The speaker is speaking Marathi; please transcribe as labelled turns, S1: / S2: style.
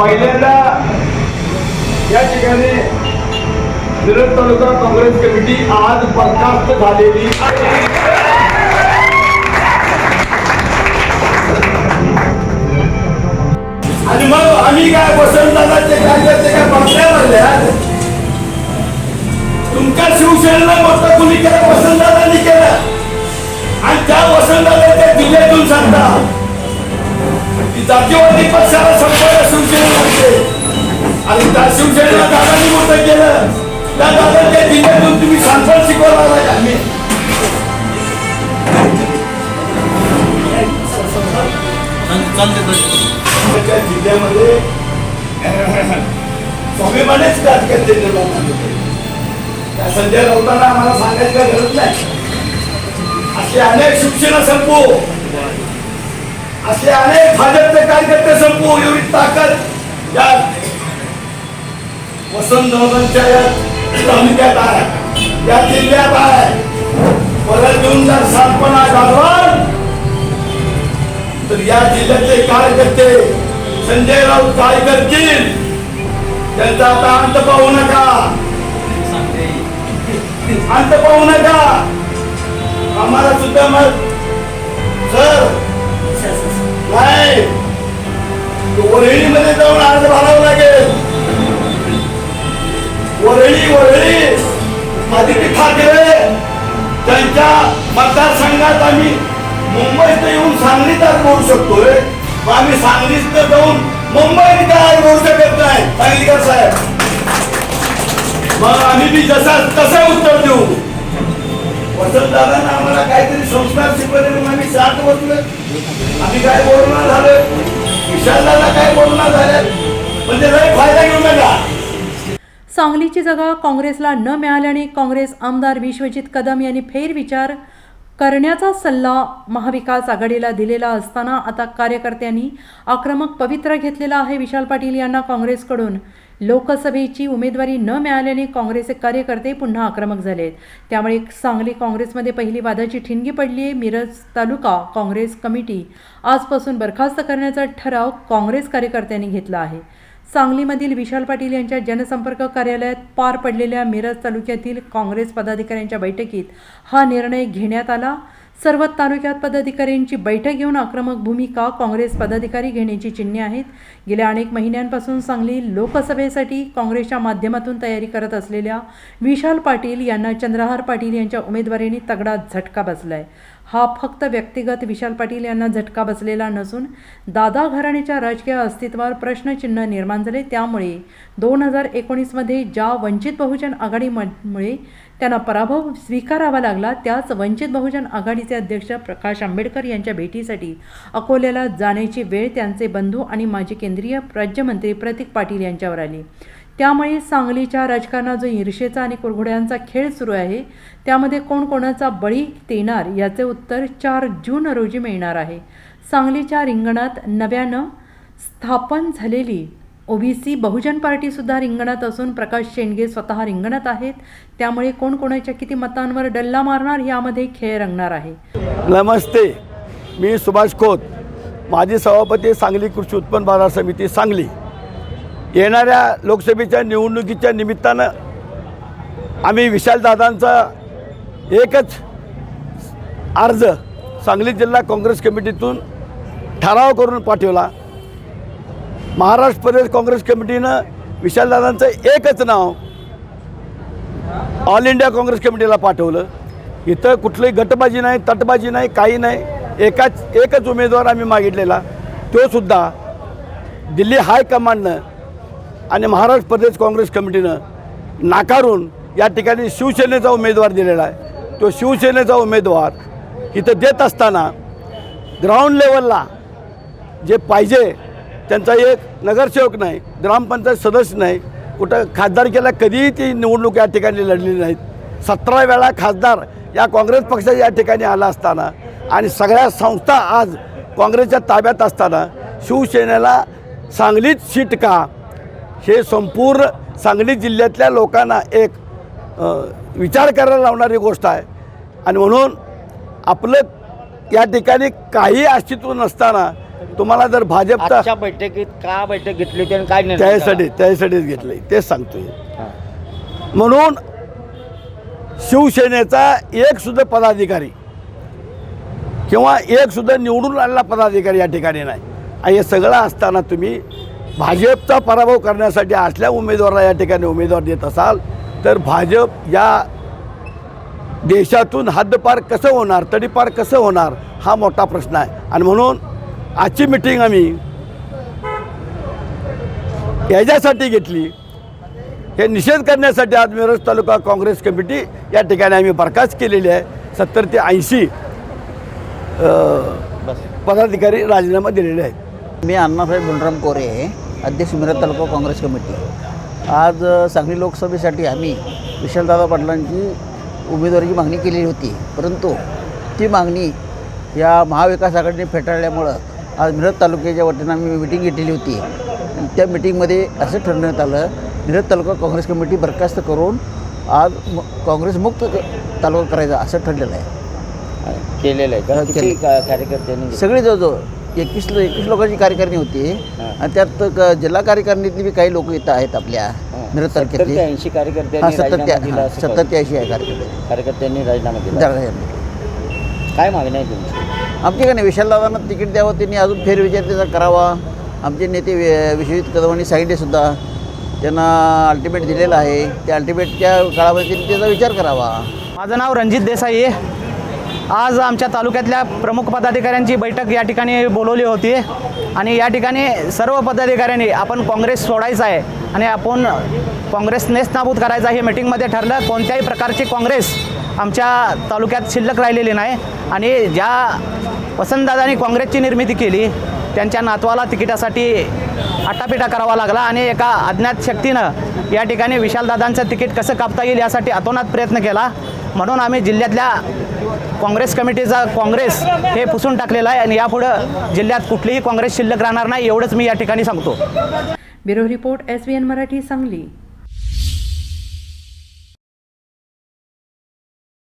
S1: पहिल्यांदा या ठिकाणी मिरज तालुका काँग्रेस कमिटी आज बरखास्त झालेली आहे. आणि मग आम्ही काय वसंतदादाचे कार्यकर्ते काय बघल्या म्हणल्या तुमच्या शिवसेनेला मोठं कुणी केलं वसंतदादांनी केलं? आणि त्या वसंतदादाच्या जिल्ह्यातून सांगता जातीवादी पक्षाला संपर्क शिवसेना लागते आणि त्या शिवसेनेला दादांनी मोठं केलं. त्या दादाच्या जिल्ह्यातून तुम्ही सांगपण शिकवला आम्ही जिल्ह्यामध्ये स्वाभिमानेच होते. त्या संजय राऊतांना आम्हाला सांगायची काय गरज नाही. असे अनेक शिक्षण संपू. असे अनेक भाजपचे कार्यकर्ते संपू एवढी ताकद या वसंत दादांच्या या तालुक्यात आहे. या जिल्ह्यात आहे. परत येऊन जर सातपणा गाजवाल तर या जिल्ह्यातले कार्यकर्ते संजय राऊत काय करतील त्यांचा आता अंत पाहू नका. अंत पाहू नका. आम्हाला सुद्धा मग सर नाही. वरळीमध्ये जाऊन अर्ज भरावा लागेल. वरळी वरळी. आदित्य ठाकरे. त्यांच्या मतदारसंघात आम्ही मुंबईत येऊन सांगलीत आज बोलू शकतोय. आम्ही सांगलीत जाऊन मुंबईत काय बोलू शकत नाही. सांगलीकर साहेब? मग आम्ही बी जसा तसं उत्तर दादांना आम्हाला काहीतरी संस्कार शिकवले म्हणून आम्ही शांत बसलो आम्ही काय कोरोना झालो विशालदादा काय कोरोना झाल्या म्हणजे लय फायदा घेऊ नका.
S2: सांगलीची जागा काँग्रेसला न मिळाल्याने काँग्रेस आमदार विश्वजित कदम यांनी फेरविचार करण्याचा सल्ला महाविकास आघाडीला दिलेला असताना आता कार्यकर्त्यांनी आक्रमक पवित्रा घेतलेला आहे विशाल पाटील यांना काँग्रेसकडून. लोकसभेची उमेदवारी न मिळाल्याने काँग्रेसचे कार्यकर्ते पुन्हा आक्रमक झाले आहेत त्यामुळे सांगली काँग्रेसमध्ये पहिली वादाची ठिणगी पडली आहे. मिरज तालुका काँग्रेस कमिटी आजपासून बरखास्त करण्याचा ठराव काँग्रेस कार्यकर्त्यांनी घेतला आहे. सांगलीमधील विशाल पाटील यांच्या जनसंपर्क कार्यालयात पार पडलेल्या मिरज तालुक्यातील काँग्रेस पदाधिकाऱ्यांच्या बैठकीत हा निर्णय घेण्यात आला. सर्व तालुक्यात पदाधिकाऱ्यांची बैठक घेऊन आक्रमक भूमिका काँग्रेस पदाधिकारी घेण्याची चिन्हे आहेत. गेल्या अनेक महिन्यांपासून सांगली लोकसभेसाठी काँग्रेसच्या माध्यमातून तयारी करत असलेल्या विशाल पाटील यांना चंद्रहार पाटील यांच्या उमेदवारीने तगडा झटका बसला आहे हा फक्त व्यक्तिगत विशाल पाटील यांना झटका बसलेला नसून दादा घराण्याच्या राजकीय अस्तित्वावर प्रश्नचिन्ह निर्माण झाले. त्यामुळे दोन हजार एकोणीसमध्ये ज्या वंचित बहुजन आघाडीमुळे त्यांना पराभव स्वीकारावा लागला त्याच वंचित बहुजन आघाडीचे अध्यक्ष प्रकाश आंबेडकर यांच्या भेटीसाठी अकोल्याला जाण्याची वेळ त्यांचे बंधू आणि माजी केंद्रीय राज्यमंत्री प्रतीक पाटील यांच्यावर आली. त्यामुळे सांगलीच्या राजकारणात जो ईर्षेचा आणि कुरघोड्यांचा खेळ सुरू आहे त्यामध्ये कोण कोणाचा बळी देणार याचे उत्तर चार जून रोजी मिळणार आहे. सांगलीच्या रिंगणात नव्यानं स्थापन झालेली ओबीसी बहुजन पार्टीसुद्धा रिंगणात असून प्रकाश शेंडगे स्वतः रिंगणात आहेत. त्यामुळे कोण कोणाच्या किती मतांवर डल्ला मारणार यामध्ये खेळ रंगणार आहे.
S3: नमस्ते मी सुभाष खोत माजी सभापती सांगली कृषी उत्पन्न बाजार समिती सांगली. येणाऱ्या लोकसभेच्या निवडणुकीच्या निमित्तानं आम्ही विशालदादांचा एकच अर्ज सांगली जिल्हा काँग्रेस कमिटीतून ठराव करून पाठवला. महाराष्ट्र प्रदेश काँग्रेस कमिटीनं विशालदादांचं एकच नाव ऑल इंडिया काँग्रेस कमिटीला पाठवलं. इथं कुठलीही गटबाजी नाही तटबाजी नाही काही नाही. एकाच एकच उमेदवार आम्ही मागितलेला. तो सुद्धा दिल्ली हायकमांडनं आणि महाराष्ट्र प्रदेश काँग्रेस कमिटीनं नाकारून या ठिकाणी शिवसेनेचा उमेदवार दिलेला आहे. तो शिवसेनेचा उमेदवार इथं देत असताना ग्राउंड लेवलला जे पाहिजे त्यांचा एक नगरसेवक नाही ग्रामपंचायत सदस्य नाही कुठं खासदारकीला कधीही ती निवडणूक या ठिकाणी लढलेली नाहीत. सतरा वेळा खासदार या काँग्रेस पक्षाच्या या ठिकाणी आला असताना आणि सगळ्या संस्था आज काँग्रेसच्या ताब्यात असताना शिवसेनेला सांगलीत सीट का? हे संपूर्ण सांगली जिल्ह्यातल्या लोकांना एक विचार करायला लावणारी गोष्ट आहे आणि म्हणून आपलं या ठिकाणी काही अस्तित्व नसताना तुम्हाला जर भाजपचा
S4: आजच्या बैठकीत का बैठक घेतली होती आणि काय?
S3: त्यासाठी त्यासाठीच घेतलंय तेच सांगतोय. म्हणून शिवसेनेचा एक सुद्धा पदाधिकारी किंवा एक सुद्धा निवडून आलेला पदाधिकारी या ठिकाणी नाही आणि हे सगळं असताना तुम्ही भाजपचा पराभव करण्यासाठी असल्या उमेदवाराला या ठिकाणी उमेदवार देत असाल तर भाजप या देशातून हद्दपार कसं होणार तडीपार कसं होणार हा मोठा प्रश्न आहे. आणि म्हणून आजची मिटिंग आम्ही याच्यासाठी घेतली. हे निषेध करण्यासाठी आज मिरज तालुका काँग्रेस कमिटी या ठिकाणी आम्ही बरखास्त केलेली आहे. सत्तर ते ऐंशी पदाधिकारी राजीनामा दिलेले आहेत.
S5: मी अण्णासाहेब गुणराम कोरे अध्यक्ष मिरज तालुका काँग्रेस कमिटी. आज सांगली लोकसभेसाठी आम्ही विशालदादा पाटलांची उमेदवारीची मागणी केलेली होती. परंतु ती मागणी या महाविकास आघाडीने फेटाळल्यामुळं आज मिरज तालुक्याच्या वतीनं आम्ही मिटिंग घेतलेली होती. त्या मिटिंगमध्ये असं ठरवण्यात आलं मिरज तालुका काँग्रेस कमिटी बरखास्त करून आज म काँग्रेस मुक्त क- तालुका करायचा असं ठरलेलं आहे.
S4: केलेलं आहे. का कार्यकर्त्यांनी?
S5: सगळे जवळजवळ. एकवीस एकवीस लोकांची कार्यकारिणी होती. आणि त्यात क- जिल्हा कार्यकारिणीतली बी काही लोक इथं आहेत आपल्या
S4: हां.
S5: मिरज
S4: सत्तर ते
S5: तालुक्यातली
S4: ऐंशी
S5: हां
S4: कार्यकर्त्यांनी
S5: सत्तर
S4: राजीनामा
S5: ते
S4: दिला
S5: हां,
S4: असं
S5: सत्तर
S4: कळलं.
S5: ते ऐंशी आहे कार्यकर्ते.
S4: कार्यकर्त्यांनी राजीनामा दिला. काय मागणी आहे तुमची?
S5: आमचे का नाही विशालदादांना तिकीट द्यावं त्यांनी अजून फेरविचार त्याचा करावा. आमचे नेते वि- विश्वजित कदमांनी सांगितले सुद्धा त्यांना अल्टिमेट दिलेलं आहे. त्या अल्टिमेटच्या काळामध्ये त्यांनी त्याचा विचार करावा.
S6: माझं नाव रणजित देसाई आहे. आज आमच्या तालुक्यातल्या प्रमुख पदाधिकाऱ्यांची बैठक या ठिकाणी बोलवली होती आणि या ठिकाणी सर्व पदाधिकाऱ्यांनी आपण काँग्रेस सोडायचं आहे आणि आपण काँग्रेस नेस्तनाबूत करायचा हे मिटिंगमध्ये ठरलं कोणत्याही प्रकारची काँग्रेस आमच्या तालुक्यात शिल्लक राहिलेली नाही. आणि ज्या वसंतदादांनी काँग्रेसची निर्मिती केली त्यांच्या नातवाला तिकिटासाठी आटापिटा करावा लागला आणि एका अज्ञात शक्तीनं या ठिकाणी विशालदादांचं तिकीट कसं कापता येईल यासाठी अतोनात प्रयत्न केला. म्हणून आम्ही जिल्ह्यातल्या काँग्रेस कमिटीचा काँग्रेस हे पुसून टाकलेला आहे आणि यापुढं जिल्ह्यात कुठलीही काँग्रेस शिल्लक राहणार नाही एवढंच मी या ठिकाणी सांगतो.
S2: Bureau report S Marathi Sangli.